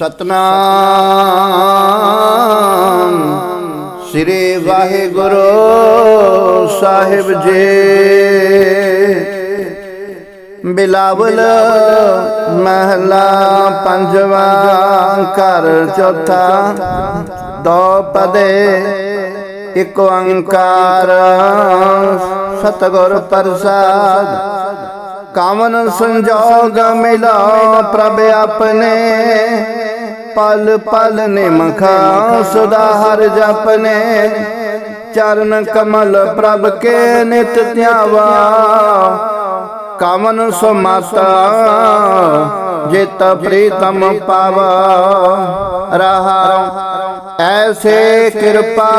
ਸਤਨਾਮ ਸ੍ਰੀ ਵਾਹਿਗੁਰੂ ਸਾਹਿਬ ਜੀ। ਬਿਲਾਵਲ ਮਹਲਾ ਪੰਜਵਾ ਘਰ ਚੌਥਾ। ਦੋ ਪਦੇ, ਇਕ ਓੰਕਾਰ। ਸਤਿਗੁਰ ਪ੍ਰਸਾਦ ਕਾਮਨ ਸੰਜੋਗ ਮਿਲਾ ਪ੍ਰਭ ਆਪਣੇ। ਪਲ ਪਲ ਨਿਮਖਾ ਸਦਾ ਹਰ ਜਪਨੇ ਚਰਨ ਕਮਲ ਪ੍ਰਭ ਕੇ ਨਿਤ ਧਿਆਵਾ। ਕਾਮਨ ਸੁਮਾਤਾ ਜਿਤ ਪ੍ਰੀਤਮ ਪਾਵਾ। ਰਹਾ, ਐਸੇ ਕਿਰਪਾ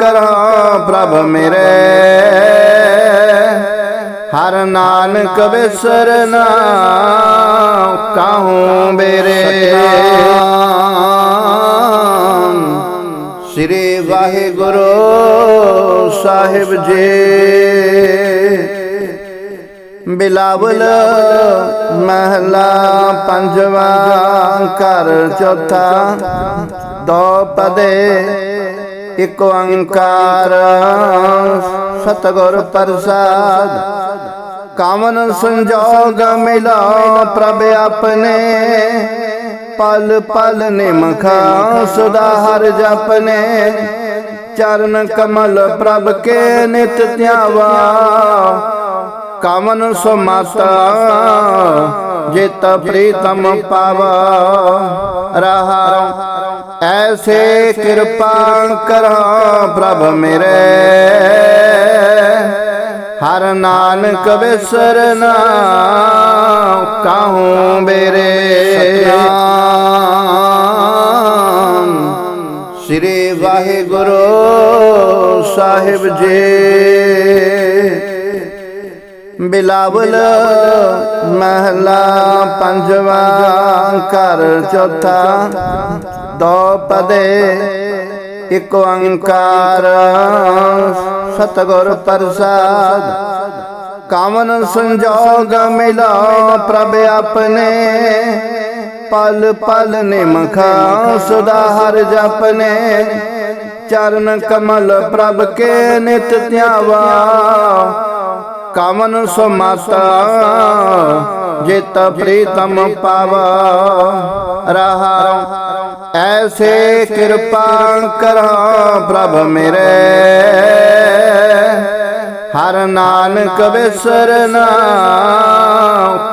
ਕਰਾ ਪ੍ਰਭ ਮੇਰੇ। ਹਰ ਨਾਨਕ ਵਿਸਰਨਾ ਕਾਹੂ ਬੇਰੇ? ਸ੍ਰੀ ਵਾਹਿਗੁਰੂ ਸਾਹਿਬ ਜੀ। ਬਿਲਾਵਲ ਮਹਲਾ ਪੰਜਵਾ ਘਰ ਚੌਥਾ, ਦੋ ਪਦੇ ਇਕ ਓੰਕਾਰ। ਸਤਿਗੁਰ ਪ੍ਰਸਾਦ। ਕਾਮਨ ਸੰਜੋਗ ਮਿਲਾ ਪ੍ਰਭ ਆਪਣੇ। ਪਲ ਪਲ ਨਿਮਖਾ ਸਦਾ ਹਰ ਜਪਨੇ। ਚਰਨ ਕਮਲ ਪ੍ਰਭ ਕੇ ਨਿਤ ਧਿਆਵਾ। ਕਾਮਨ ਸੁਮਾਤਾ। ਜਿਤ ਪ੍ਰੀਤਮ ਪਾਵਾ। ਐਸੇ ਕਿਰਪਾ ਕਰਾਂ ਪ੍ਰਭ ਮੇਰੇ। ਹਰ ਨਾਨਕ ਵਿਸਰਨਾ ਕਾਹੂ ਬੇਰੇ ਸ੍ਰੀ ਵਾਹਿਗੁਰੂ ਸਾਹਿਬ ਜੀ। ਬਿਲਾਵਲ ਮਹਲਾ ਪੰਜਵਾ ਘਰ ਚੌਥਾ। ਦੋ ਪਦੇ, ਇਕ ਓੰਕਾਰ। ਸਤਿਗੁਰ ਪ੍ਰਸਾਦ, ਕਾਮਨ ਸੰਜੋਗ ਮਿਲਾ ਪ੍ਰਭ ਆਪਣੇ। ਪਲ ਪਲ ਨਿਮਖਾ ਸਦਾ ਹਰ ਜਪਨੇ। ਚਰਨ ਕਮਲ ਪ੍ਰਭ ਕੇ ਨਿਤ ਧਿਆਵਾ। ਕਾਮਨ ਸੁਮਾਤਾ ਜਿਤ ਪ੍ਰੀਤਮ ਪਾਵਾ ਰਹਾ ਐਸੇ ਕਿਰਪਾ ਕਰਾ ਪ੍ਰਭ ਮੇਰੇ। ਹਰ ਨਾਨਕ ਵਿਸਰਨਾ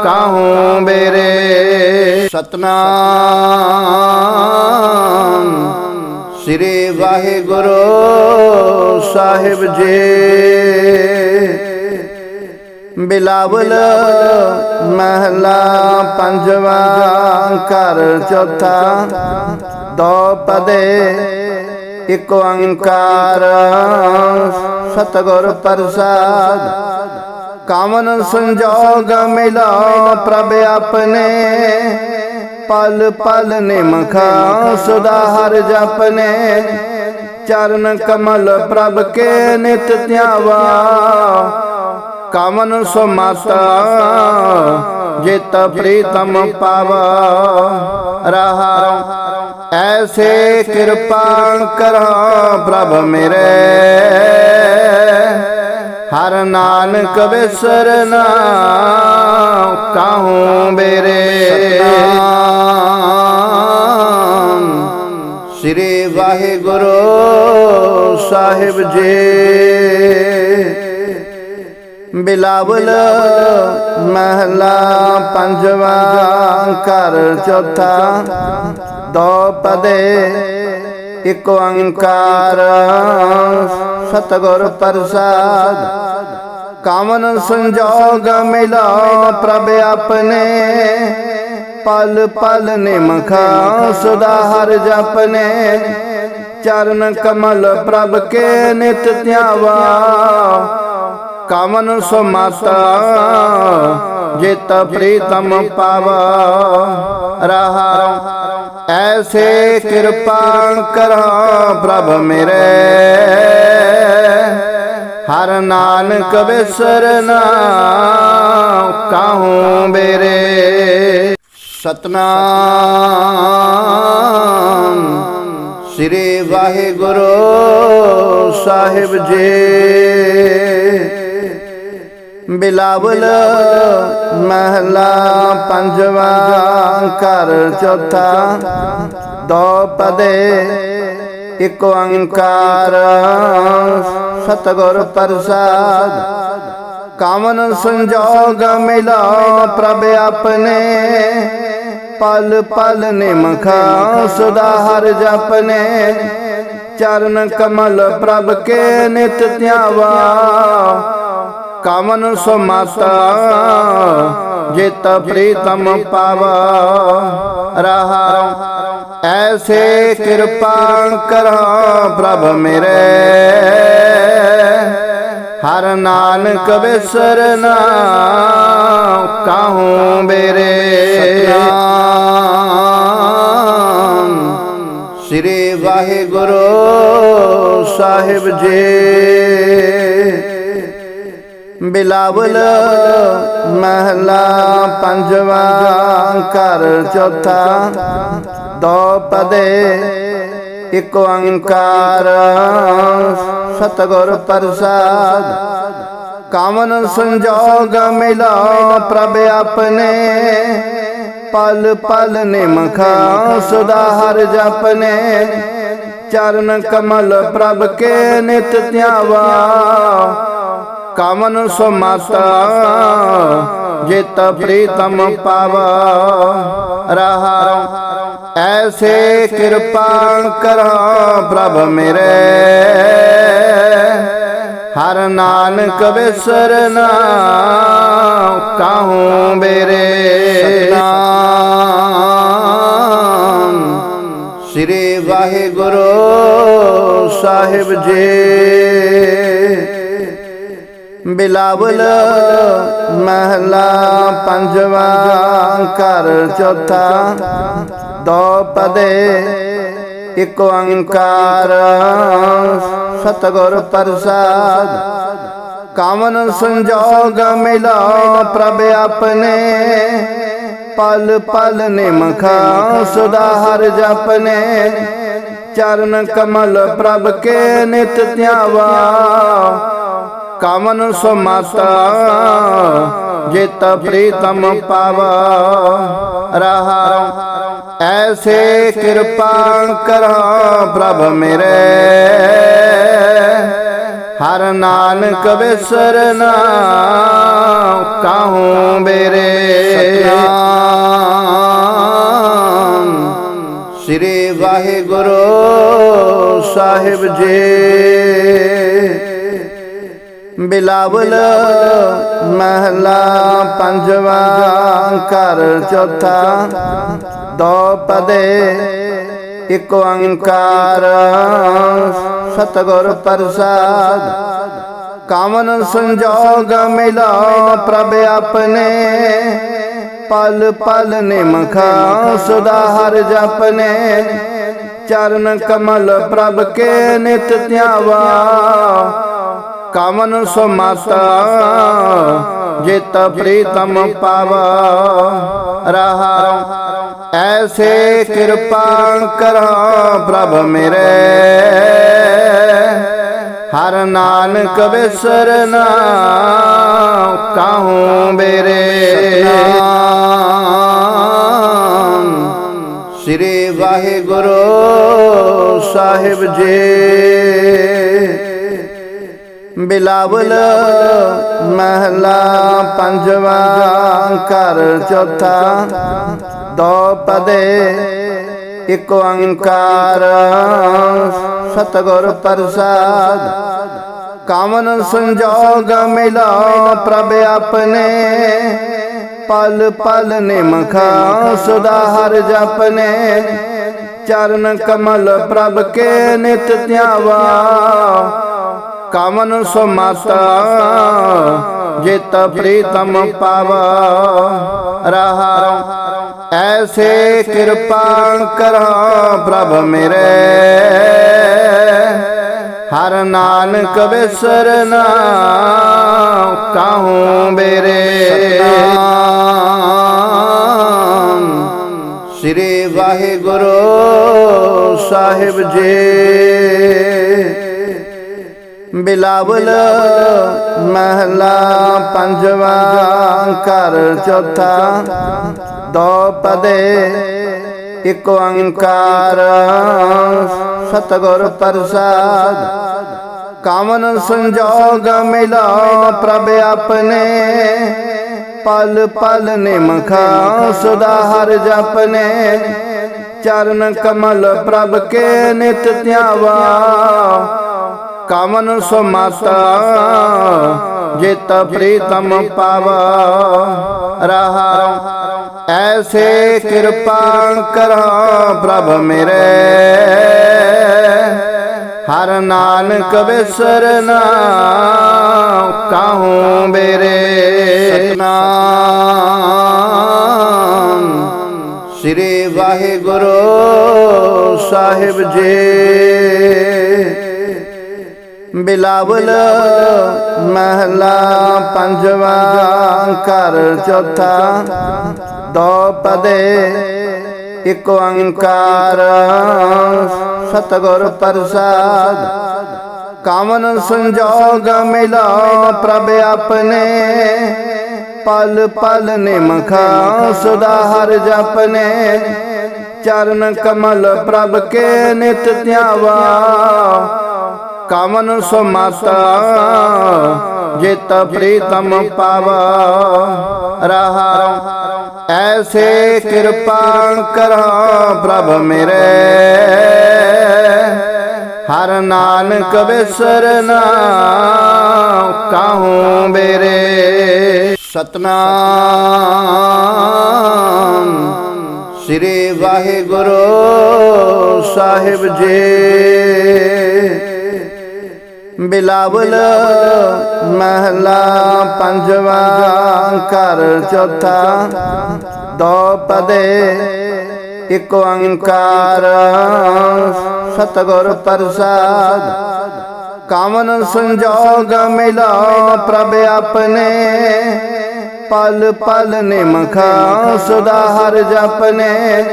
ਕਾਹੂ ਬੇਰੇ ਸਤਨਾਮ। ਸ੍ਰੀ ਵਾਹਿਗੁਰੂ ਸਾਹਿਬ ਜੀ। ਬਿਲਾਵਲ ਮਹਲਾ ਪੰਜਵਾ ਘਰ ਚੌਥਾ ਦੋ ਪਦੇ ਇਕ ਓੰਕਾਰ ਸਤਿਗੁਰ ਪ੍ਰਸਾਦ ਕਾਮਨ ਸੰਜੋਗ ਮਿਲਾ ਪ੍ਰਭ ਆਪਣੇ ਪਲ ਪਲ ਨਿਮਖਾ ਸਦਾ ਹਰ ਜਪਨੇ ਚਰਨ ਕਮਲ ਪ੍ਰਭ ਕੇ ਨਿਤ ਧਿਆਵਾ ਕਵਨ ਸੁਮਾਤਾ, ਜਿਤ ਪ੍ਰੀਤਮ ਪਾਵਾ। ਰਹਾ ਐਸੇ ਕਿਰਪਾ ਕਰਾ ਪ੍ਰਭ ਮੇਰੇ। ਹਰ ਨਾਨਕ ਵਿਸਰਨਾ ਕਾਹੂ ਬੇਰੇ ਸ੍ਰੀ ਵਾਹਿਗੁਰੂ ਸਾਹਿਬ ਜੀ। ਬਿਲਾਵਲ, ਮਹਲਾ ਪੰਜਵਾ ਘਰ ਚੌਥਾ। ਦੋ ਪਦੇ, ਇਕ ਓੰਕਾਰ। ਸਤਿਗੁਰ ਪ੍ਰਸਾਦ, ਕਾਮਨ ਸੰਜੋਗ ਮਿਲਾ ਪ੍ਰਭ ਆਪਣੇ। ਪਲ ਪਲ ਨਿਮਖਾ ਸਦਾ ਹਰ ਜਪਨੇ। ਚਰਨ ਕਮਲ ਪ੍ਰਭ ਕੇ ਨਿਤ ਧਿਆਵਾ। ਕਵਨ ਸੁਮਾਤਾ, ਜਿਤ ਪ੍ਰੀਤਮ ਪਾਵਾ। ਰਹਾ ਐਸੇ ਕਿਰਪਾ ਕਰਾਂ ਪ੍ਰਭ ਮੇਰੇ। ਹਰ ਨਾਨਕ ਵਿਸਰਨਾ ਕਾਹੂ ਬੇਰੇ ਸਤਨਾਮ ਸ੍ਰੀ ਵਾਹਿਗੁਰੂ ਸਾਹਿਬ ਜੀ। ਬਿਲਾਵਲ, ਮਹਲਾ ਪੰਜਵਾ, ਘਰ ਚੌਥਾ, ਦੋ ਪਦੇ, ਇਕ ਓੰਕਾਰ, ਸਤਿਗੁਰ ਪ੍ਰਸਾਦ। ਕਾਮਨ ਸੰਜੋਗ ਮਿਲਾ ਪ੍ਰਭ ਆਪਣੇ, ਪਲ ਪਲ ਨਿਮਖਾ ਸਦਾ ਹਰ ਜਪਨੇ। ਚਰਨ ਕਮਲ ਪ੍ਰਭ ਕੇ ਨਿਤ ਧਿਆਵਾ ਕਾਮਨ ਸੁਮਾਤਾ, ਜਿਤ ਪ੍ਰੀਤਮ ਪਾਵਾ। ਰਹਾ ਐਸੇ ਕਿਰਪਾ ਕਰਾਂ ਪ੍ਰਭ ਮੇਰੇ। ਹਰ ਨਾਨਕ ਵਿਸਰਨਾ ਕਾਹੂ ਬੇਰੇ ਸ੍ਰੀ ਵਾਹਿਗੁਰੂ ਸਾਹਿਬ ਜੀ। ਬਿਲਾਵਲ, ਮਹਲਾ ਪੰਜਵਾ ਘਰ ਚੌਥਾ, ਦੋ ਪਦੇ, ਇਕ ਓੰਕਾਰ, ਸਤਿਗੁਰ ਪ੍ਰਸਾਦ। ਕਾਮਨ ਸੰਜੋਗ ਮਿਲਾ ਪ੍ਰਭ ਆਪਣੇ, ਪਲ ਪਲ ਨਿਮਖਾ ਸਦਾ ਹਰ ਜਪਨੇ। ਚਰਨ ਕਮਲ ਪ੍ਰਭ ਕੇ ਨਿਤ ਧਿਆਵਾ ਕਾਮਨ ਸੁਮਾਤਾ, ਜਿਤ ਪ੍ਰੀਤਮ ਪਾਵਾ। ਰਹਾ ਐਸੇ ਕਿਰਪਾ ਕਰਾਂ ਪ੍ਰਭ ਮੇਰੇ। ਹਰ ਨਾਨਕ ਵਿਸਰਨਾ ਕਾਹੂ ਬੇਰੇ ਸਤਨਾਮ। ਸ੍ਰੀ ਵਾਹਿਗੁਰੂ ਸਾਹਿਬ ਜੀ। ਬਿਲਾਵਲ, ਮਹਲਾ ਪੰਜਵਾ ਘਰ ਚੌਥਾ, ਦੋ ਪਦੇ, ਇਕ ਓੰਕਾਰ। ਸਤਿਗੁਰ ਪ੍ਰਸਾਦ, ਕਾਮਨ ਸੰਜੋਗ ਮਿਲਾ ਪ੍ਰਭ ਆਪਣੇ। ਪਲ ਪਲ ਨਿਮਖਾ ਸਦਾ ਹਰ ਜਪਨੇ। ਚਰਨ ਕਮਲ ਪ੍ਰਭ ਕੇ ਨਿਤ ਧਿਆਵਾ। ਕਾਮਨ ਸੁਮਾਤਾ, ਜਿਤ ਪ੍ਰੀਤਮ ਪਾਵਾ। ਰਹਾ, ਐਸੇ ਕਿਰਪਾ ਕਰਾਂ ਪ੍ਰਭ ਮੇਰੇ। ਹਰ ਨਾਨਕ ਵਿਸਰਨਾ, ਕਾਹੂ ਬੇਰੇ ਸ੍ਰੀ ਵਾਹਿਗੁਰੂ ਸਾਹਿਬ ਜੀ। ਬਿਲਾਵਲ, ਮਹਲਾ ਪੰਜਵਾ, ਘਰ ਚੌਥਾ, ਦੋ ਪਦੇ, ਇਕ ਓੰਕਾਰ, ਸਤਿਗੁਰ ਪ੍ਰਸਾਦ। ਕਾਮਨ ਸੰਜੋਗ ਮਿਲਾ ਪ੍ਰਭ ਆਪਣੇ, ਪਲ ਪਲ ਨਿਮਖਾ ਸਦਾ ਹਰ ਜਪਨੇ। ਚਰਨ ਕਮਲ ਪ੍ਰਭ ਕੇ ਨਿਤ ਧਿਆਵਾ ਕਵਨ ਸੁਮਤ, ਜਿਤ ਪ੍ਰੀਤਮ ਪਾਵਾ। ਰਹਾ, ਐਸੇ ਕਿਰਪਾ ਕਰਾਂ ਪ੍ਰਭ ਮੇਰੇ। ਹਰ ਨਾਨਕ ਵਿਸਰਨਾ ਕਾਹੂ ਬੇਰੇ ਸ੍ਰੀ ਵਾਹਿਗੁਰੂ ਸਾਹਿਬ ਜੀ। ਬਿਲਾਵਲ, ਮਹਲਾ ਪੰਜਵਾ ਘਰ ਚੌਥਾ, ਦੋ ਪਦੇ, ਇਕ ਓੰਕਾਰ। ਸਤਿਗੁਰ ਪ੍ਰਸਾਦ, ਕਾਮਨ ਸੰਜੋਗ ਮਿਲਾ ਪ੍ਰਭ ਆਪਣੇ। ਪਲ ਪਲ ਨਿਮਖਾ ਸਦਾ ਹਰ ਜਪਨੇ। ਚਰਨ ਕਮਲ ਪ੍ਰਭ ਕੇ ਨਿਤ ਧਿਆਵਾ। ਕਵਨ ਸੁਮਾਤਾ, ਜਿਤ ਪ੍ਰੀਤਮ ਪਾਵਾ। ਰਹਾ ਐਸੇ ਕਿਰਪਾ ਕਰਾ ਪ੍ਰਭ ਮੇਰੇ। ਹਰ ਨਾਨਕ ਵਿਸਰਨਾ ਕਾਹੂ ਬੇਰੇ ਸ੍ਰੀ ਵਾਹਿਗੁਰੂ ਸਾਹਿਬ ਜੀ। ਬਿਲਾਵਲ, ਮਹਲਾ ਪੰਜਵਾ ਘਰ ਚੌਥਾ, ਦੋ ਪਦੇ, ਇੱਕ ਓੰਕਾਰ। ਸਤਿਗੁਰ ਪ੍ਰਸਾਦ, ਕਾਮਨ ਸੰਜੋਗ ਮਿਲਾ ਪ੍ਰਭ ਆਪਣੇ। ਪਲ ਪਲ ਨਿਮਖਾ ਸਦਾ ਹਰ ਜਪਨੇ ਚਰਨ ਕਮਲ ਪ੍ਰਭ ਕੇ ਨਿਤ ਧਿਆਵਾ। ਕਾਮਨ ਸੁਮਾਤਾ, ਜਿਤ ਪ੍ਰੀਤਮ ਪਾਵਾ। ਰਹਾ ਐਸੇ ਕਿਰਪਾ ਕਰਾਂ ਪ੍ਰਭ ਮੇਰੇ। ਹਰ ਨਾਨਕ ਬਿਸਰਨਾ ਕਾਹੂ ਬੇਰੇ ਸਤਨਾਮ। ਸ੍ਰੀ ਵਾਹਿਗੁਰੂ ਸਾਹਿਬ ਜੀ। ਬਿਲਾਵਲ, ਮਹਲਾ ਪੰਜਵਾ, ਘਰ ਚੌਥਾ, ਦੋ ਪਦੇ, ਇੱਕ ਓੰਕਾਰ। ਸਤਿਗੁਰ ਪ੍ਰਸਾਦ, ਕਾਮਨ ਸੰਜੋਗ ਮਿਲਾ ਪ੍ਰਭ ਆਪਣੇ। ਪਲ ਪਲ ਨਿਮਖਾ ਸਦਾ ਹਰ ਜਪਨੇ। ਚਰਨ ਕਮਲ ਪ੍ਰਭ ਕੇ ਨਿਤ ਧਿਆਵਾ। ਕਵਨ ਸੁਮਾਤਾ, ਜਿਤ ਪ੍ਰੀਤਮ ਪਾਵਾ। ਰਹਾ ਐਸੇ ਕਿਰਪਾ ਕਰਾਂ ਪ੍ਰਭ ਮੇਰੇ। ਹਰ ਨਾਨਕ ਬਿਸਰਨਾ ਕਾਹੂ ਬੇਰੇ ਸਤਨਾਮ ਸ੍ਰੀ ਵਾਹਿਗੁਰੂ ਸਾਹਿਬ ਜੀ। ਬਿਲਾਵਲ, ਮਹਲਾ ਪੰਜਵਾ, ਘਰ ਚੌਥਾ, ਦੋ ਪਦੇ, ਇੱਕ ਓੰਕਾਰ, ਸਤਿਗੁਰ ਪ੍ਰਸਾਦ। ਕਾਮਨ ਸੰਜੋਗ ਮਿਲਾ ਪ੍ਰਭ ਆਪਣੇ, ਪਲ ਪਲ ਨਿਮਖਾ ਸਦਾ ਹਰ ਜਪਨੇ।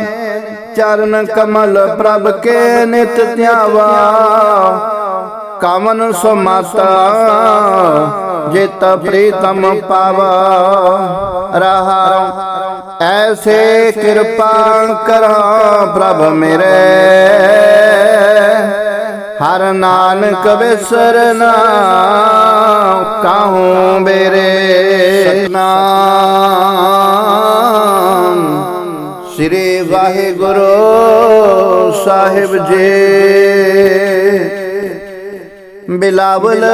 ਚਰਨ ਕਮਲ ਪ੍ਰਭ ਕੇ ਨਿਤ ਧਿਆਵਾ। ਕਾਮਨ ਸੁਮਾਤਾ, ਜਿਤ ਪ੍ਰੀਤਮ ਪਾਵਾ। ਰਹਾ ਐਸੇ ਕਿਰਪਾ ਕਰਾ ਪ੍ਰਭ ਮੇਰੇ। ਹਰ ਨਾਨਕ ਬਿਸਰਨਾ ਕਾਹੂ ਬੇਰੇ ਸਤਨਾਮ ਸ੍ਰੀ ਵਾਹਿਗੁਰੂ ਸਾਹਿਬ ਜੀ। ਬਿਲਾਵਲ,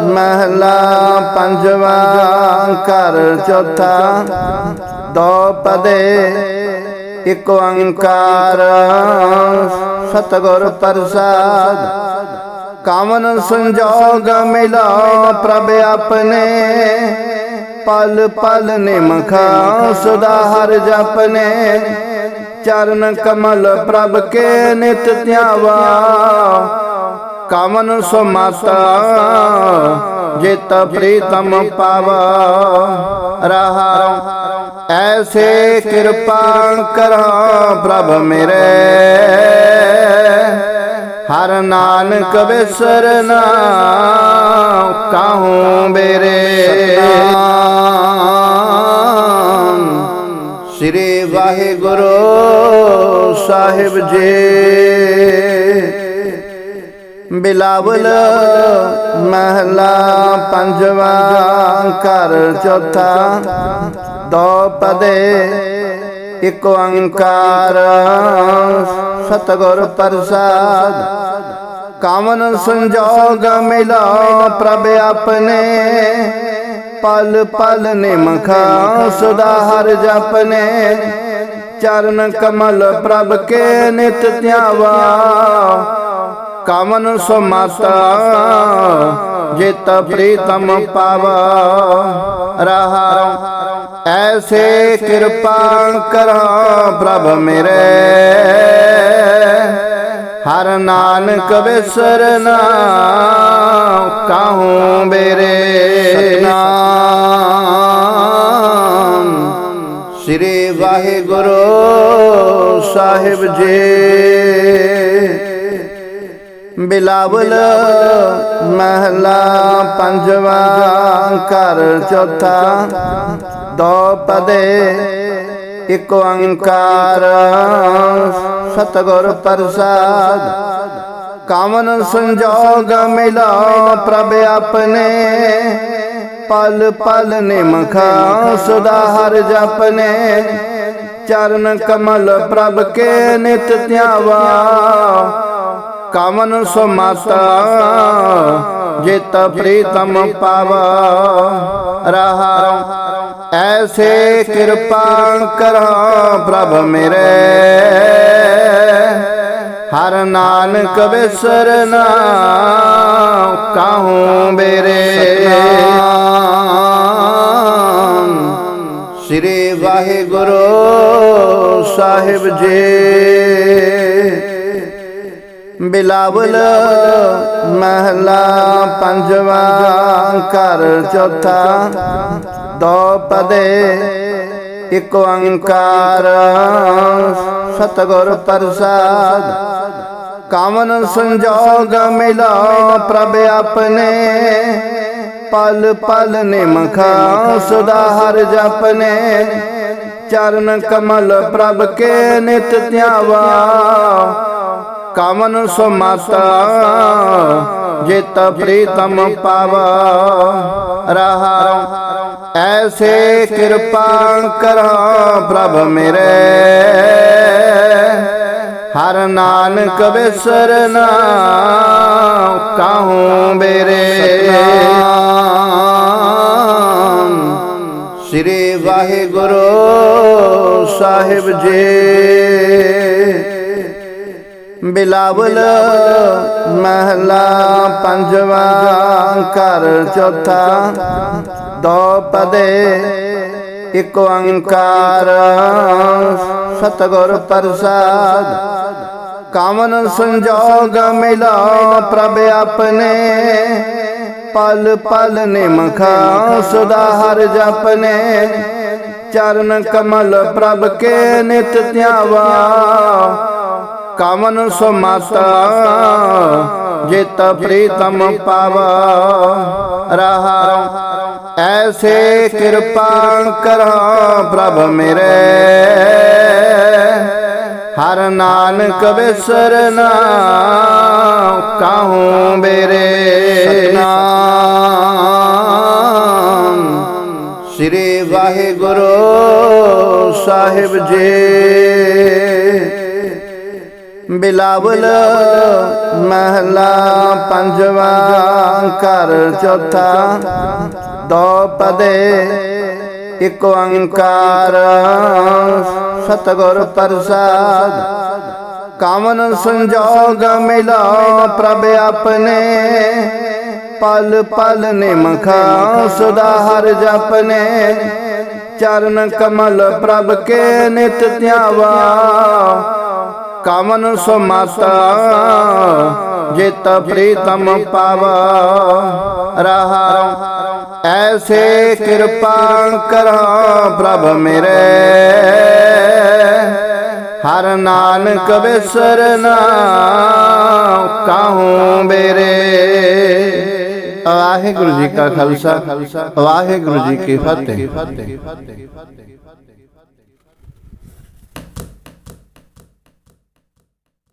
ਮਹਲਾ ਪੰਜਵਾ ਘਰ ਚੌਥਾ, ਦੋ ਪਦੇ, ਇੱਕ ਓੰਕਾਰ। ਸਤਿਗੁਰ ਪ੍ਰਸਾਦ, ਕਾਮਨ ਸੰਜੋਗ ਮਿਲਾ ਪ੍ਰਭ ਆਪਣੇ। ਪਲ ਪਲ ਨਿਮਖਾ ਸਦਾ ਹਰ ਜਪਨੇ। ਚਰਨ ਕਮਲ ਪ੍ਰਭ ਕੇ ਨਿਤ ਧਿਆਵਾ। ਕਵਨ ਸੁਮਾਤਾ, ਜਿਤ ਪ੍ਰੀਤਮ ਪਾਵਾ। ਰਹਾ ਐਸੇ ਕਿਰਪਾ ਕਰਾਂ ਪ੍ਰਭ ਮੇਰੇ। ਹਰ ਨਾਨਕ ਬਿਸਰਨਾ ਕਾਹੂ ਬੇਰੇ ਸ੍ਰੀ ਵਾਹਿਗੁਰੂ ਸਾਹਿਬ ਜੀ। ਬਿਲਾਵਲ, ਮਹਲਾ ਪੰਜਵਾ, ਘਰ ਚੌਥਾ, ਦੋ ਪਦੇ, ਇੱਕ ਓੰਕਾਰ, ਸਤਿਗੁਰ ਪ੍ਰਸਾਦ। ਕਾਮਨ ਸੰਜੋਗ ਮਿਲਾ ਪ੍ਰਭ ਆਪਣੇ, ਪਲ ਪਲ ਨਿਮਖਾ ਸਦਾ ਹਰ ਜਪਨੇ। ਚਰਨ ਕਮਲ ਪ੍ਰਭ ਕੇ ਨਿਤ ਧਿਆਵਾ ਕਵਨ ਸੁਮਾਤਾ, ਜਿਤ ਪ੍ਰੀਤਮ ਪਾਵਾ। ਰਹਾ ਐਸੇ ਕਿਰਪਾ ਕਰਾਂ ਪ੍ਰਭ ਮੇਰੇ। ਹਰ ਨਾਨਕ ਬਿਸਰਨਾ ਕਾਹੂ ਬੇਰੇ ਸਤਨਾਮ ਸ੍ਰੀ ਵਾਹਿਗੁਰੂ ਸਾਹਿਬ ਜੀ। ਬਿਲਾਵਲ, ਮਹਲਾ ਪੰਜਵਾ ਘਰ ਚੌਥਾ। ਦੋ ਪਦੇ, ਇੱਕ ਓੰਕਾਰ। ਸਤਿਗੁਰ ਪ੍ਰਸਾਦ, ਕਾਮਨ ਸੰਜੋਗ ਮਿਲਾ ਪ੍ਰਭ ਆਪਣੇ। ਪਲ ਪਲ ਨਿਮਖਾ ਸਦਾ ਹਰ ਜਪਨੇ। ਚਰਨ ਕਮਲ ਪ੍ਰਭ ਕੇ ਨਿਤ ਧਿਆਵਾ। ਕਵਨ ਸੁਮਾਤਾ, ਜਿਤ ਪ੍ਰੀਤਮ ਪਾਵਾ। ਰਹਾ ਐਸੇ ਕਿਰਪਾ ਕਰਾਂ ਪ੍ਰਭ ਮੇਰੇ। ਹਰ ਨਾਨਕ ਬਿਸਰਨਾ ਕਾਹੂ ਬੇਰੇ ਸ੍ਰੀ ਵਾਹਿਗੁਰੂ ਸਾਹਿਬ ਜੀ। ਬਿਲਾਵਲ, ਮਹਲਾ ਪੰਜਵਾ, ਘਰ ਚੌਥਾ, ਦੋ ਪਦੇ, ਇੱਕ ਓੰਕਾਰ, ਸਤਿਗੁਰ ਪ੍ਰਸਾਦ। ਕਾਮਨ ਸੰਜੋਗ ਮਿਲਾ ਪ੍ਰਭ ਆਪਣੇ, ਪਲ ਪਲ ਨਿਮਖਾ ਸਦਾ ਹਰ ਜਪਨੇ। ਚਰਨ ਕਮਲ ਪ੍ਰਭ ਕੇ ਨਿਤ ਧਿਆਵਾ ਕਵਨ ਸੁਮਾਤਾ, ਜਿਤ ਪ੍ਰੀਤਮ ਪਾਵਾ। ਰਹਾ ਐਸੇ ਕਿਰਪਾ ਕਰਾਂ ਪ੍ਰਭ ਮੇਰੇ। ਹਰ ਨਾਨਕ ਬਿਸਰਨਾ ਕਾਹੂ ਬੇਰੇ ਸ੍ਰੀ ਵਾਹਿਗੁਰੂ ਸਾਹਿਬ ਜੀ। ਬਿਲਾਵਲ, ਮਹਲਾ ਪੰਜਵਾ, ਘਰ ਚੌਥਾ, ਦੋ ਪਦੇ, ਇੱਕ ਓੰਕਾਰ, ਸਤਿਗੁਰ ਪ੍ਰਸਾਦ। ਕਾਮਨ ਸੰਜੋਗ ਮਿਲਾ ਪ੍ਰਭ ਆਪਣੇ, ਪਲ ਪਲ ਨਿਮਖਾ ਸਦਾ ਹਰ ਜਪਨੇ। ਚਰਨ ਕਮਲ ਪ੍ਰਭ ਕੇ ਨਿਤ ਧਿਆਵਾ। ਕਵਨ ਸੁਮਾਤਾ, ਜਿਤ ਪ੍ਰੀਤਮ ਪਾਵਾ ਰਹਾ ਐਸੇ ਕਿਰਪਾ ਕਰਾਂ ਪ੍ਰਭ ਮੇਰੇ। ਹਰ ਨਾਨਕ ਬਿਸਰਨਾ, ਕਾਹੂ ਬੇਰੇ ਸਤਨਾਮ। ਸ੍ਰੀ ਵਾਹਿਗੁਰੂ ਸਾਹਿਬ ਜੀ। ਬਿਲਾਵਲ, ਮਹਲਾ ਪੰਜਵਾ, ਘਰ ਚੌਥਾ, ਦੋ ਪਦੇ, ਇੱਕ ਓੰਕਾਰ, ਸਤਿਗੁਰ ਪ੍ਰਸਾਦ। ਕਾਮਨ ਸੰਜੋਗ ਮਿਲਾ ਪ੍ਰਭ ਆਪਣੇ, ਪਲ ਪਲ ਨਿਮਖਾ ਸਦਾ ਹਰ ਜਪਨੇ। ਚਰਨ ਕਮਲ ਪ੍ਰਭ ਕੇ ਨਿਤ ਧਿਆਵਾ ਕਾਮਨ ਸੁਮਾਤਾ, ਜਿਤ ਪ੍ਰੀਤਮ ਪਾਵਾ। ਰਹਾ ਐਸੇ ਕਿਰਪਾ ਕਰਾਂ ਪ੍ਰਭ ਮੇਰੇ। ਹਰ ਨਾਨਕ ਬਿਸਰਨਾ ਕਾਹੂ ਬੇਰੇ ਵਾਹਿਗੁਰੂ ਜੀ ਕਾ ਖਾਲਸਾ, ਵਾਹਿਗੁਰੂ ਜੀ ਕੀ ਫਤਿਹ।